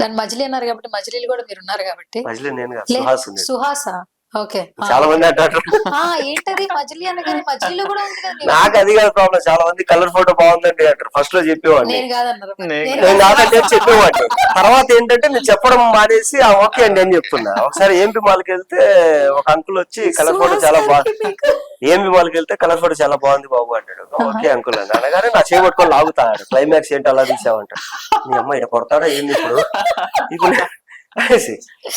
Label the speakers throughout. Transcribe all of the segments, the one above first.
Speaker 1: దాని మజిలీ అన్నారు కాబట్టి మజిలీలు కూడా మీరు ఉన్నారు కాబట్టి.
Speaker 2: మజిలీ నేను కాదు,
Speaker 1: లే-
Speaker 2: సుహాస్ ఉంది.
Speaker 1: సుహాస? ఓకే.
Speaker 2: చాలా మంది అంటారు.
Speaker 1: ఆ ఏంటది మజిలీ అనగానే మజిలీలో కూడా ఉంది కదా
Speaker 2: నాకు అది కాదు ప్రాబ్లం చాలా మంది కలర్ ఫోటో బాగుందండి అంటారు. ఫస్ట్లో చెప్పేవాడిని.
Speaker 1: నేను కాదన్నారు.
Speaker 3: నేను
Speaker 1: నేను
Speaker 2: నేను కాదంటే అని చెప్పేవాడిని. తర్వాత ఏంటంటే నేను చెప్పడం మానేసి ఆ ఓకే అండి అని చెప్తున్నా. ఒకసారి ఏంపి మాల్కి వెళ్తే ఒక అంకుల్ వచ్చి కలర్ ఫోటో చాలా బాగుంది
Speaker 1: మీకు-
Speaker 2: ఏంపి మాల్కి వెళ్తే కలర్ ఫోటో చాలా బాగుంది బాబు అంటాడు. ఓకే అంకుల్ అని. అనగానే నా చేపట్టుకొని లాగుతాడు. క్లైమాక్స్ ఏంటి అలా తీసావంటాడు మీ అమ్మ ఇక్కడ కొడతాడా ఏంది ఇప్పుడు? ఇప్పుడు అనేసి.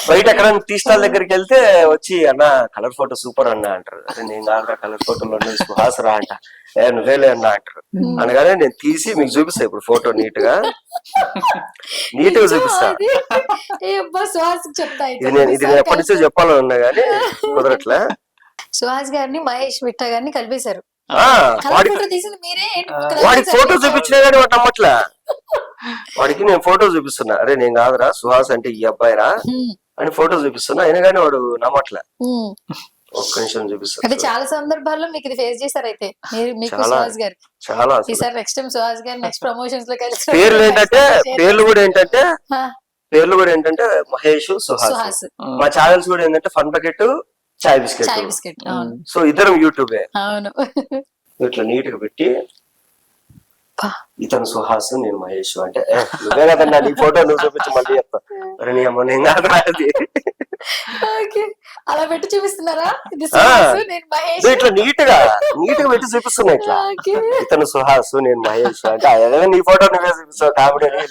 Speaker 2: బయట ఎక్కడ టీ స్టాల్ దగ్గరికి వెళ్తే వచ్చి అన్న కలర్ ఫోటో సూపర్ అన్న అంటారు. అదే నేను కాదురా కలర్ ఫోటోలో సుహాస్ రా అంట. ఏ నువ్వేలే అన్న అంటారు. అనగానే నేను తీసి మీకు చూపిస్తా ఇప్పుడు ఫోటో నీట్గా నీట్గా చూపిస్తా. ఇది నేను ఇది నేను ఎప్పటి నుంచో చెప్పాలని ఉన్నా గానీ కుదరట్లే.
Speaker 1: సుహాస్ గారిని మహేష్ విట్ట గారిని కలిపేశారు. తీసింది మీరే
Speaker 2: వాడికి
Speaker 1: ఫోటో
Speaker 2: చూపించినా గానీ వాడు నమ్మట్లే. వాడికి నేను ఫోటో చూపిస్తున్నా. అరే నేను కాదురా సుహాస్ అంటే ఈ అబ్బాయి రా
Speaker 1: హ్మ్,
Speaker 2: అని ఫోటో చూపిస్తున్నా. అయినా కానీ వాడు నమ్మట్లే. ఒక్క నిమిషం
Speaker 1: అంటే
Speaker 2: చూపిస్తున్నా
Speaker 1: చాలా సందర్భాల్లో మీకు ఇది ఫేస్ చేశారు అయితే. మీరు మీకు. సుహాస్ గారు.
Speaker 2: చాలా.
Speaker 1: ఈసారి నెక్స్ట్ టైం సుహాస్ గారు నెక్స్ట్ ప్రమోషన్స్లో కలిసి
Speaker 2: పేర్లు ఏంటంటే పేర్లు కూడా ఏంటంటే పేర్లు కూడా ఏంటంటే మహేష్ సుహాస్.
Speaker 1: సుహాస్.
Speaker 2: మా ఛానల్స్ కూడా ఏంటంటే fun bucket chai biscuit
Speaker 1: chai biscuit అవును.
Speaker 2: సో ఇద్దరం యూట్యూబే.
Speaker 1: అవును.
Speaker 2: ఇట్లా నీట్గా పెట్టి. ఇతను సుహాస్ నేను మహేష్ అంటే "ఏ, నువ్వే కదన్నా నీ ఫోటో నువ్వు చూపించి మళ్ళీ చెప్తా. నీ అమ్మ నేను అది
Speaker 1: ఓకే. అలా పెట్టి చూపిస్తున్నారా?
Speaker 2: ఇట్లా నీట్గా నీట్గా పెట్టి చూపిస్తున్నా ఇట్లా. ఇతను సుహాస్ నేను మహేష్ అంటే నీ ఫోటో నువ్వే చూపిస్తావు కామెడీ అని